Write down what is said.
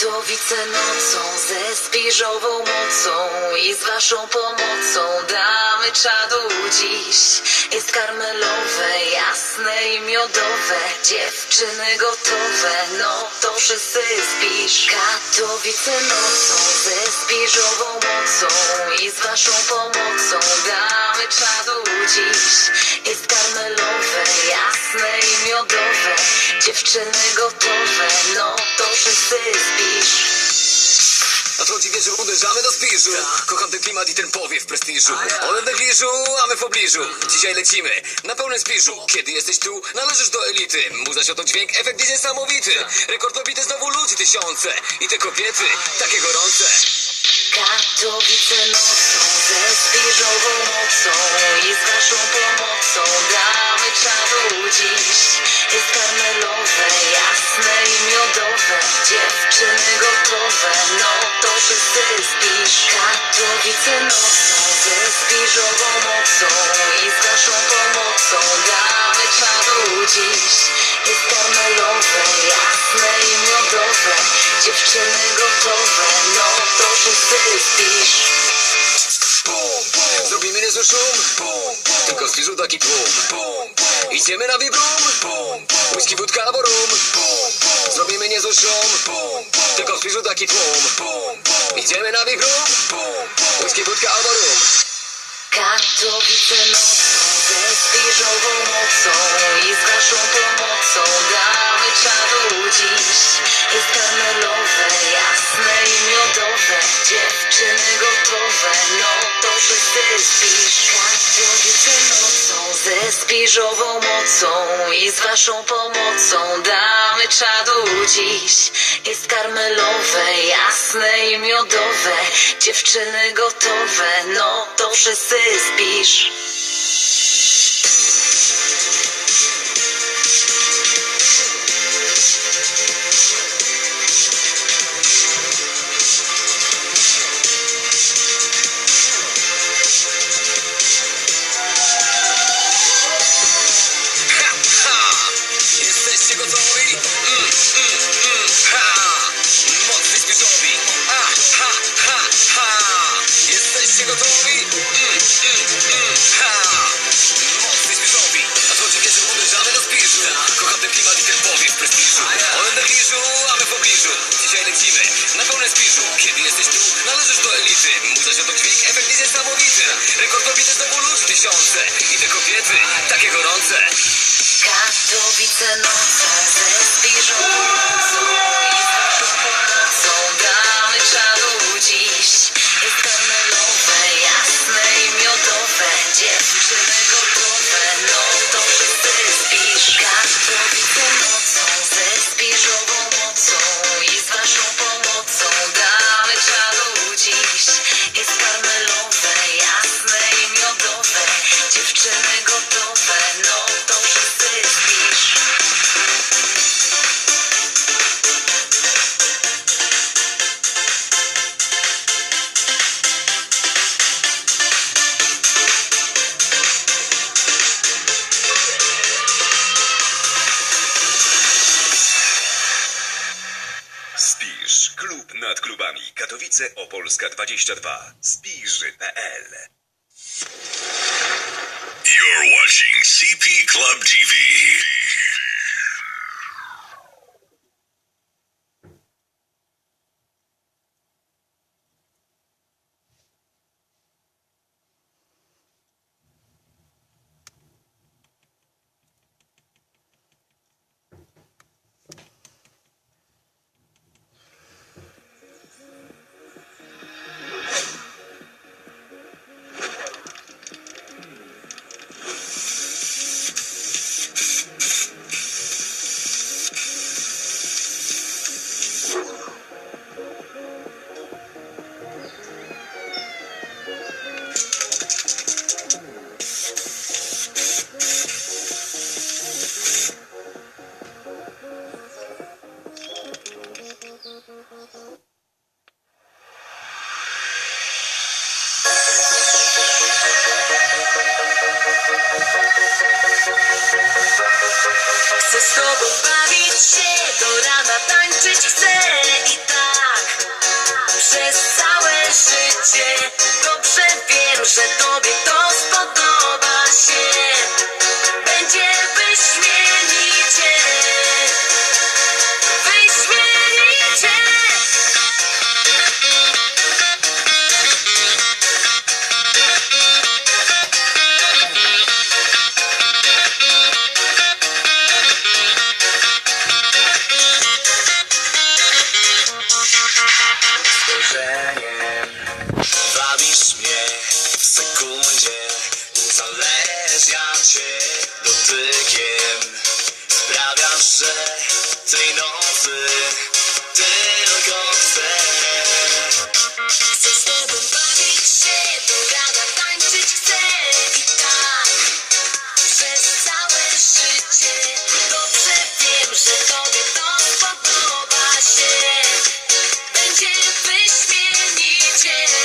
Katowice nocą ze spiżową mocą i z waszą pomocą damy czadu dziś. Jest karmelowe, jasne i miodowe, dziewczyny gotowe, no to wszyscy zbisz. Katowice nocą ze spiżową mocą i z waszą pomocą damy czadu dziś. Jest karmelowe, jasne i miodowe, dziewczyny gotowe, no to wszyscy zbisz. Nadchodzi wieczór, uderzamy do spiżu. Kocham ten klimat i ten powiew prestiżu. One w negliżu, a my w pobliżu. Dzisiaj lecimy. Na pełnym spiżu. Kiedy jesteś tu, należysz do elity. Muza się to dźwięk, efekt jest niesamowity. Rekord pobity znowu ludzi tysiące. I te kobiety, takie gorące Katowice nocą ze spiżową mocą i z waszą pomocą damy czadu dziś. Jest karmelowe, jasne i miodowe, dziewczyny gotowe, no to wszyscy zbisz. Katowice nocą ze spiżową mocą bum. Spiżu taki tłum bum, bum. Idziemy na wibrum bum, bum. Whisky, wódka albo rum bum, bum. Zrobimy niezły szum bum, bum. Tylko w spiżu taki tłum bum, bum. Idziemy na wibrum bum, bum. Whisky, wódka albo rum Katowice nocą ze spiżową mocą i z waszą pomocą damy czadu dziś. Jest karmelowe, jasne i miodowe, dziewczyny gotowe, no ze spiżową mocą i z waszą pomocą damy czadu dziś. Jest karmelowe, jasne i miodowe, dziewczyny gotowe, no to wszyscy zbisz. Kobiety, takie gorące. Katowice nocą klubami. Katowice Opolska 22. Spisz.pl You're watching CP Club TV. milczeniem Bawisz mnie w sekundzie Uzależniam cię dotykiem Yeah.